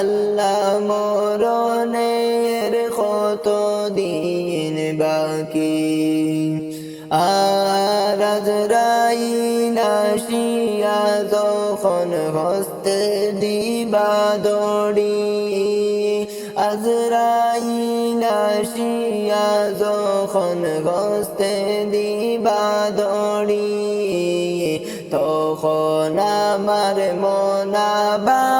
আল্লাহ মরণের কত দিন বাকি? আর রাইলাসিয়া যখন হস্তে দিবা দড়ি আজরাইলাসিয়া যখন হস্তে দিবা দড়ি, তখন আমার মনা বাই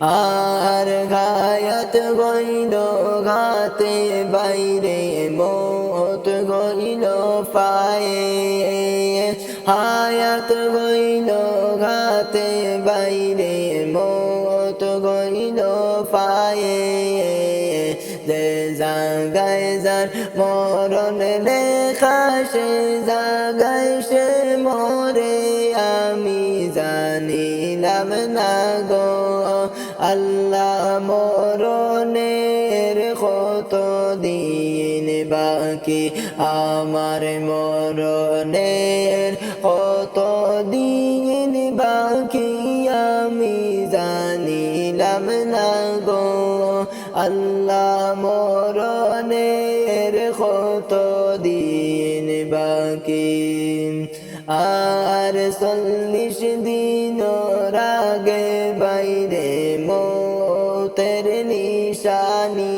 আর গায়াত গইল ঘাতে, বাইরে মত গইল পায়ে। হায়াত গইল ঘাতে, বাইরে মত গইল পায়ে। যে জাগায় যার মরণ লেখা, সে জাগায় সে মরে। জানিলাম না গো আল্লাহ মরণের কত দিন বাকি? আমার মরণের কত দিন বাকি? আমি জানিলাম না গো আল্লাহ মরণের কত দিন বাকি? আর চল্লিশ দিন রাগে বাইরে মতের নিশানি।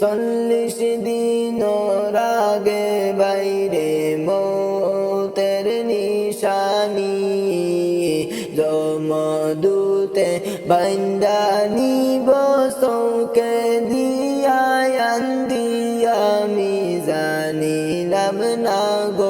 চল্লিশ দিন রাগে বাইরে মতের নিশানি। জমদূতে বান্দানি বসকে দিয়ায়ান, দিয়ামি জানিলাম না গো।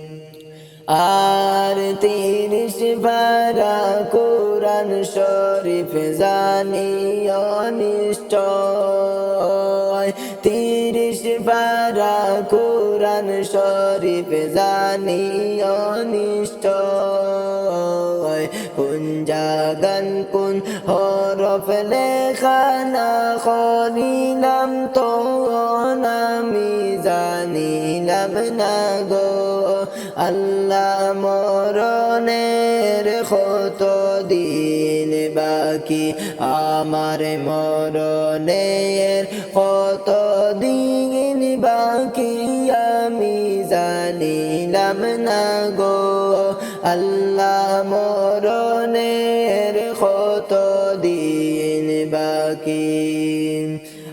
আর তিরিশ বারা কোরআন শরীফ জানি অনিষ্ট বারা কোরআন শরীফ জানি অনিষ্ট কোন জাগান, কোন হরফ লেখা না করিলাম তো আমি জানিলাম না গো। আল্লাহ মরণের কত দিন বাকি, আমার মরণের কত দিন বাকি আমি জানিলাম না গো। আল্লাহ মরণের কত দিন বাকি।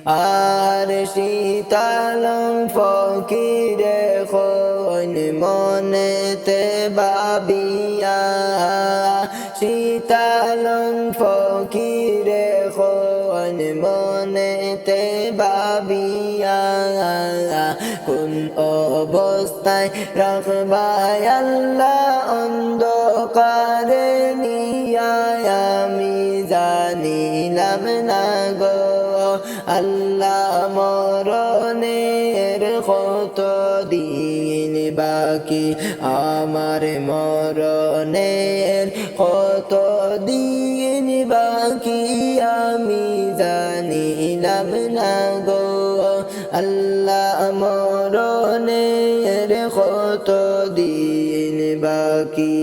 আর শীতালম ফকিরে কোন মনেতে বাবিয়া শীতালম ফকিরে মনেতে বাবিয়া কোন অবস্থায় রাখবায় আল্লাহ অন্ধকারে নিয়া আমি জানিলাম না গো, আল্লাহ মরণের কত দিন বাকি? আমার মরণের কত দিন বাকি? আমি জানিলাম না গো। আল্লাহ মরণের কত দিন বাকি?